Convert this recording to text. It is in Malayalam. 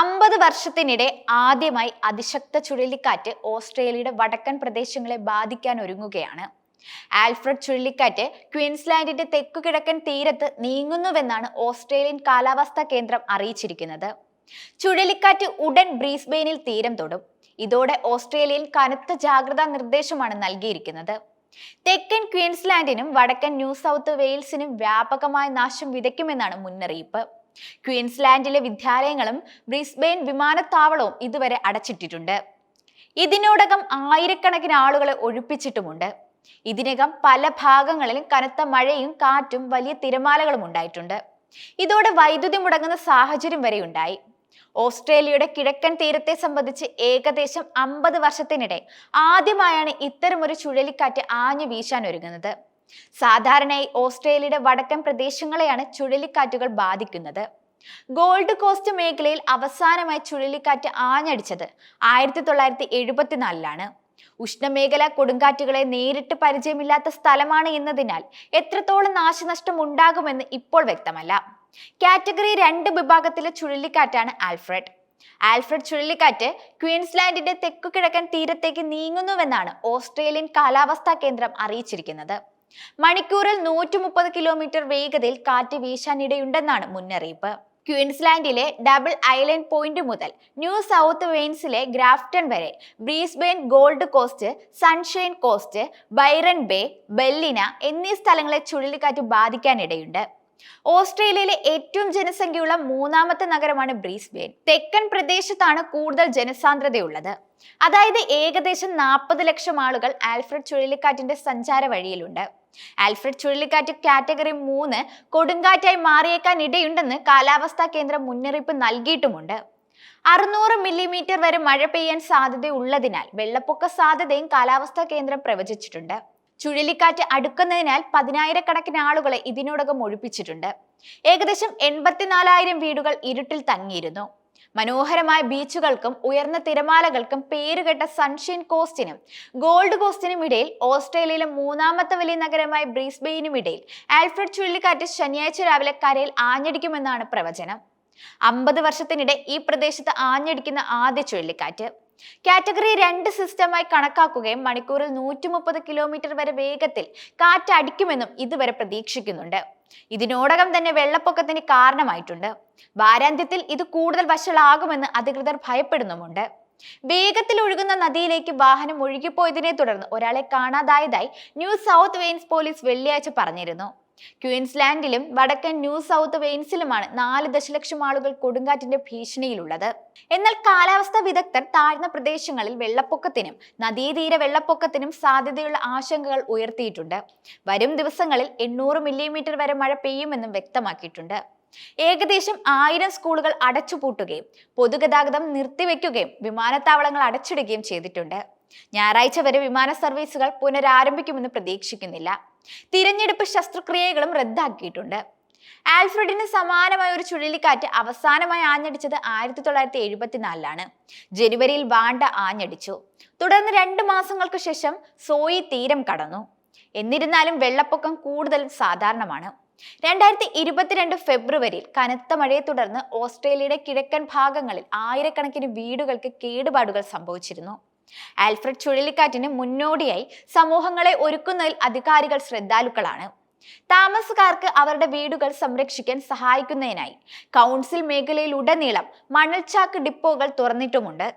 അമ്പത് വർഷത്തിനിടെ ആദ്യമായി അതിശക്ത ചുഴലിക്കാറ്റ് ഓസ്ട്രേലിയയുടെ വടക്കൻ പ്രദേശങ്ങളെ ബാധിക്കാൻ ഒരുങ്ങുകയാണ്. ആൽഫ്രഡ് ചുഴലിക്കാറ്റ് ക്വീൻസ്ലാൻഡിന്റെ തെക്കു തെക്കുകിഴക്കൻ തീരത്ത് നീങ്ങുന്നുവെന്നാണ് ഓസ്ട്രേലിയൻ കാലാവസ്ഥാ കേന്ദ്രം അറിയിച്ചിരിക്കുന്നത്. ചുഴലിക്കാറ്റ് ഉടൻ ബ്രീസ്ബെയിനിൽ തീരം തൊടും. ഇതോടെ ഓസ്ട്രേലിയൻ കനത്ത ജാഗ്രതാ നിർദ്ദേശമാണ് നൽകിയിരിക്കുന്നത്. തെക്കൻ ക്വീൻസ്ലാൻഡിനും വടക്കൻ ന്യൂ സൗത്ത് വെയിൽസിനും വ്യാപകമായ നാശം വിതയ്ക്കുമെന്നാണ് മുന്നറിയിപ്പ്. ക്വീൻസ്ലാൻഡിലെ വിദ്യാലയങ്ങളും ബ്രിസ്ബെയിൻ വിമാനത്താവളവും ഇതുവരെ അടച്ചിട്ടിട്ടുണ്ട്. ഇതിനോടകം ആയിരക്കണക്കിന് ആളുകളെ ഒഴിപ്പിച്ചിട്ടുമുണ്ട്. ഇതിനകം പല ഭാഗങ്ങളിലും കനത്ത മഴയും കാറ്റും വലിയ തിരമാലകളും ഉണ്ടായിട്ടുണ്ട്. ഇതോടെ വൈദ്യുതി മുടങ്ങുന്ന സാഹചര്യം വരെ ഉണ്ടായി. ഓസ്ട്രേലിയയുടെ കിഴക്കൻ തീരത്തെ സംബന്ധിച്ച് ഏകദേശം അമ്പത് വർഷത്തിനിടെ ആദ്യമായാണ് ഇത്തരമൊരു ചുഴലിക്കാറ്റ് ആഞ്ഞു വീശാൻ ഒരുങ്ങുന്നത്. സാധാരണയായി ഓസ്ട്രേലിയയുടെ വടക്കൻ പ്രദേശങ്ങളെയാണ് ചുഴലിക്കാറ്റുകൾ ബാധിക്കുന്നത്. ഗോൾഡ് കോസ്റ്റ് മേഖലയിൽ അവസാനമായി ചുഴലിക്കാറ്റ് ആഞ്ഞടിച്ചത് ആയിരത്തി തൊള്ളായിരത്തി എഴുപത്തിനാലിലാണ് ഉഷ്ണമേഖല കൊടുങ്കാറ്റുകളെ നേരിട്ട് പരിചയമില്ലാത്ത സ്ഥലമാണ് എന്നതിനാൽ എത്രത്തോളം നാശനഷ്ടം ഉണ്ടാകുമെന്ന് ഇപ്പോൾ വ്യക്തമല്ല. കാറ്റഗറി രണ്ട് വിഭാഗത്തിലെ ചുഴലിക്കാറ്റാണ് ആൽഫ്രഡ്. ആൽഫ്രഡ് ചുഴലിക്കാറ്റ് ക്വീൻസ്ലാൻഡിന്റെ തെക്കു കിഴക്കൻ തീരത്തേക്ക് നീങ്ങുന്നുവെന്നാണ് ഓസ്ട്രേലിയൻ കാലാവസ്ഥാ കേന്ദ്രം അറിയിച്ചിരിക്കുന്നത്. മണിക്കൂറിൽ നൂറ്റി കിലോമീറ്റർ വേഗതയിൽ കാറ്റ് വീശാനിടയുണ്ടെന്നാണ് മുന്നറിയിപ്പ്. ക്യൂൻസ്ലാൻഡിലെ ഡബിൾ ഐലൻഡ് പോയിന്റ് മുതൽ ന്യൂ സൗത്ത് വെയിൻസിലെ ഗ്രാഫ്റ്റൺ വരെ Brisbane Gold Coast Sunshine Coast Byron Bay Ballina എന്നീ സ്ഥലങ്ങളെ ചുഴലിക്കാറ്റ് ബാധിക്കാനിടയുണ്ട്. ഓസ്ട്രേലിയയിലെ ഏറ്റവും ജനസംഖ്യയുള്ള മൂന്നാമത്തെ നഗരമാണ് ബ്രീസ്ബെയിൻ. തെക്കൻ പ്രദേശത്താണ് കൂടുതൽ ജനസാന്ദ്രതയുള്ളത്. അതായത് ഏകദേശം നാൽപ്പത് ലക്ഷം ആളുകൾ ആൽഫ്രഡ് ചുഴലിക്കാറ്റിന്റെ സഞ്ചാര വഴിയിലുണ്ട് ആൽഫ്രഡ് ചുഴലിക്കാറ്റ് കാറ്റഗറി മൂന്ന് കൊടുങ്കാറ്റായി മാറിയേക്കാൻ ഇടയുണ്ടെന്ന് കാലാവസ്ഥാ കേന്ദ്രം മുന്നറിയിപ്പ് നൽകിയിട്ടുമുണ്ട്. അറുന്നൂറ് മില്ലിമീറ്റർ വരെ മഴ പെയ്യാൻ സാധ്യതയുള്ളതിനാൽ വെള്ളപ്പൊക്ക സാധ്യതയും കാലാവസ്ഥാ കേന്ദ്രം പ്രവചിച്ചിട്ടുണ്ട്. ചുഴലിക്കാറ്റ് അടുക്കുന്നതിനാൽ പതിനായിരക്കണക്കിന് ആളുകളെ ഇതിനോടകം ഒഴിപ്പിച്ചിട്ടുണ്ട്. ഏകദേശം എൺപത്തിനാലായിരം വീടുകൾ ഇരുട്ടിൽ തങ്ങിയിരുന്നു. മനോഹരമായ ബീച്ചുകൾക്കും ഉയർന്ന തിരമാലകൾക്കും പേരുകെട്ട സൺഷൈൻ കോസ്റ്റിനും ഗോൾഡ് കോസ്റ്റിനും ഇടയിൽ ഓസ്ട്രേലിയയിലെ മൂന്നാമത്തെ വലിയ നഗരമായ ബ്രീസ്ബെയിനും ഇടയിൽ ആൽഫ്രഡ് ചുഴലിക്കാറ്റ് ശനിയാഴ്ച രാവിലെ കരയിൽ ആഞ്ഞടിക്കുമെന്നാണ് പ്രവചനം. അമ്പത് വർഷത്തിനിടെ ഈ പ്രദേശത്ത് ആഞ്ഞടിക്കുന്ന ആദ്യ ചുഴലിക്കാറ്റ്. കാറ്റഗറി രണ്ട് സിസ്റ്റമായി കണക്കാക്കുകയും മണിക്കൂറിൽ നൂറ്റി മുപ്പത് കിലോമീറ്റർ വരെ വേഗത്തിൽ കാറ്റ് അടിക്കുമെന്നും ഇതുവരെ പ്രതീക്ഷിക്കുന്നുണ്ട്. ഇതിനോടകം തന്നെ വെള്ളപ്പൊക്കത്തിന് കാരണമായിട്ടുണ്ട്. വാരാന്ത്യത്തിൽ ഇത് കൂടുതൽ വഷളാകുമെന്ന് അധികൃതർ ഭയപ്പെടുന്നുമുണ്ട്. വേഗത്തിൽ ഒഴുകുന്ന നദിയിലേക്ക് വാഹനം ഒഴുകിപ്പോയതിനെ തുടർന്ന് ഒരാളെ കാണാതായതായി ന്യൂ സൗത്ത് വെയിൻസ് പോലീസ് വെള്ളിയാഴ്ച പറഞ്ഞിരുന്നു. ക്യൂൻസ്ലാൻഡിലും വടക്കൻ ന്യൂ സൗത്ത് വെയിൻസിലുമാണ് നാല് ദശലക്ഷം ആളുകൾ കൊടുങ്കാറ്റിന്റെ ഭീഷണിയിലുള്ളത്. എന്നാൽ കാലാവസ്ഥാ വിദഗ്ധർ താഴ്ന്ന പ്രദേശങ്ങളിൽ വെള്ളപ്പൊക്കത്തിനും നദീതീര വെള്ളപ്പൊക്കത്തിനും സാധ്യതയുള്ള ആശങ്കകൾ ഉയർത്തിയിട്ടുണ്ട്. വരും ദിവസങ്ങളിൽ എണ്ണൂറ് മില്ലിമീറ്റർ വരെ മഴ പെയ്യുമെന്നും വ്യക്തമാക്കിയിട്ടുണ്ട്. ഏകദേശം ആയിരം സ്കൂളുകൾ അടച്ചുപൂട്ടുകയും പൊതുഗതാഗതം നിർത്തിവെക്കുകയും വിമാനത്താവളങ്ങൾ അടച്ചിടുകയും ചെയ്തിട്ടുണ്ട്. ഞായറാഴ്ച വരെ വിമാന സർവീസുകൾ പുനരാരംഭിക്കുമെന്ന് പ്രതീക്ഷിക്കുന്നില്ല. തിരഞ്ഞെടുപ്പ് ശസ്ത്രക്രിയകളും റദ്ദാക്കിയിട്ടുണ്ട്. ആൽഫ്രഡിന് സമാനമായ ഒരു ചുഴലിക്കാറ്റ് അവസാനമായി ആഞ്ഞടിച്ചത് ആയിരത്തി തൊള്ളായിരത്തി എഴുപത്തിനാലിലാണ് ജനുവരിയിൽ വാണ്ട ആഞ്ഞടിച്ചു. തുടർന്ന് രണ്ട് മാസങ്ങൾക്ക് ശേഷം സോയി തീരം കടന്നു. എന്നിരുന്നാലും വെള്ളപ്പൊക്കം കൂടുതൽ സാധാരണമാണ്. രണ്ടായിരത്തി ഇരുപത്തിരണ്ട് ഫെബ്രുവരിയിൽ കനത്ത മഴയെ തുടർന്ന് ഓസ്ട്രേലിയയുടെ കിഴക്കൻ ഭാഗങ്ങളിൽ ആയിരക്കണക്കിന് വീടുകൾക്ക് കേടുപാടുകൾ സംഭവിച്ചിരുന്നു. ആൽഫ്രഡ് ചുഴലിക്കാറ്റിന് മുന്നോടിയായി സമൂഹങ്ങളെ ഒരുക്കുന്നതിൽ അധികാരികൾ ശ്രദ്ധാലുക്കളാണ്. താമസക്കാർക്ക് അവരുടെ വീടുകൾ സംരക്ഷിക്കാൻ സഹായിക്കുന്നതിനായി കൗൺസിൽ മേഖലയിലുടനീളം മണൽച്ചാക്ക് ഡിപ്പോകൾ തുറന്നിട്ടുമുണ്ട്.